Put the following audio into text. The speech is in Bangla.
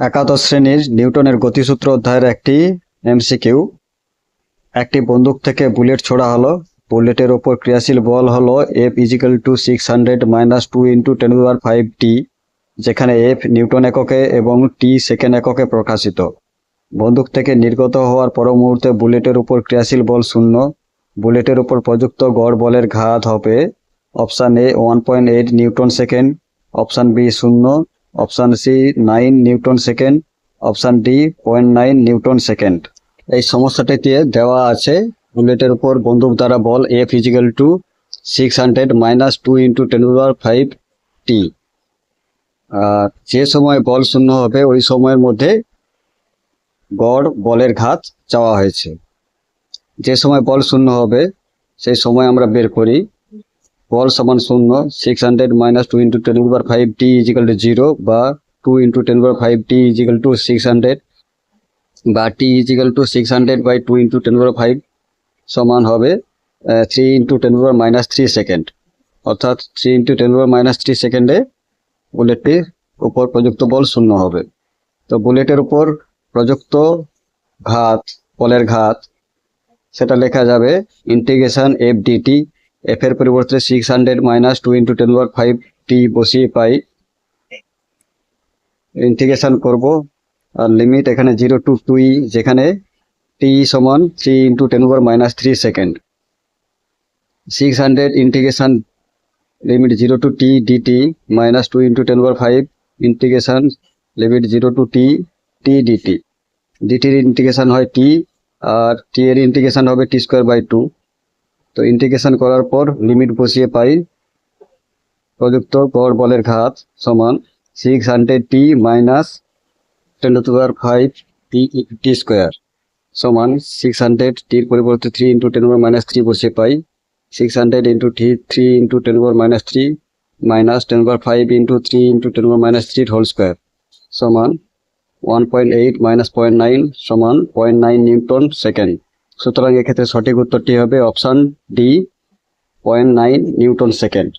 একাদশ শ্রেণির নিউটনের গতিসূত্র অধ্যায়ের একটি এমসিকিউ। একটি বন্দুক থেকে বুলেট ছোড়া হলো। বুলেটের ওপর ক্রিয়াশীল বল হলো F equal to six hundred minus two into ten power five T যেখানে এফ নিউটন এককে এবং টি সেকেন্ড এককে প্রকাশিত। বন্দুক থেকে নির্গত হওয়ার পর মুহূর্তে বুলেটের উপর ক্রিয়াশীল বল শূন্য। বুলেটের উপর প্রযুক্ত গড় বলের ঘাত হবে option A one point eight newton second option B শূন্য। Option C, nine newton second. Option D, point nine newton second. এই সমস্যাটিতে দেওয়া আছে বুলেটের উপর বন্দুক দ্বারা বল F equal to six hundred minus two into ten five T. আর যে সময় বল শূন্য হবে, ওই সময়ের মধ্যে গড় বলের ঘাত চাওয়া হয়েছে। যে সময় বল শূন্য হবে, সেই সময় আমরা বের করি। বল সমান শূন্য six hundred minus two into ten power five T equal to zero বা two into ten power five T equal to six hundred বা T equal to six hundred by two into ten power five সমান হবে three into ten power minus three second অর্থাৎ three into ten power minus three সেকেন্ডে বুলেটটির উপর প্রযুক্ত বল শূন্য হবে। তো বুলেটের উপর প্রযুক্ত ঘাত, বলের ঘাত, সেটা লেখা যাবে ইন্টিগ্রেশন এফ ডিটি এফ এর পরিবর্তে six hundred minus two into ten power five T বসিয়ে পাই। ইন্টিগ্রেশন করব। আর লিমিট এখানে জিরো টু টুই যেখানে টি সমান three into ten power minus three second six hundred integration limit zero to T dt minus two into ten power five integration limit zero to T T dt ডিটির integration হয় টি আর টি এর ইন্টিগ্রেশন হবে টি স্কোয়ার বাই টু তো ইন্টিগ্রেশন করার পর লিমিট বসিয়ে পাই। প্রযুক্ত গড় বলের ঘাত সমান six hundred T minus ten two power five T T square সমান সিক্স হান্ড্রেড টির পরিবর্তে three into ten power minus three বসিয়ে পাই। Six hundred into three three into ten power minus three minus ten power five into three into ten power minus three whole square সমান one point eight minus point nine সমান পয়েন্ট নাইন নিউটন সেকেন্ড সুতরাং এক্ষেত্রে সঠিক উত্তরটি হবে option D point nine newton second.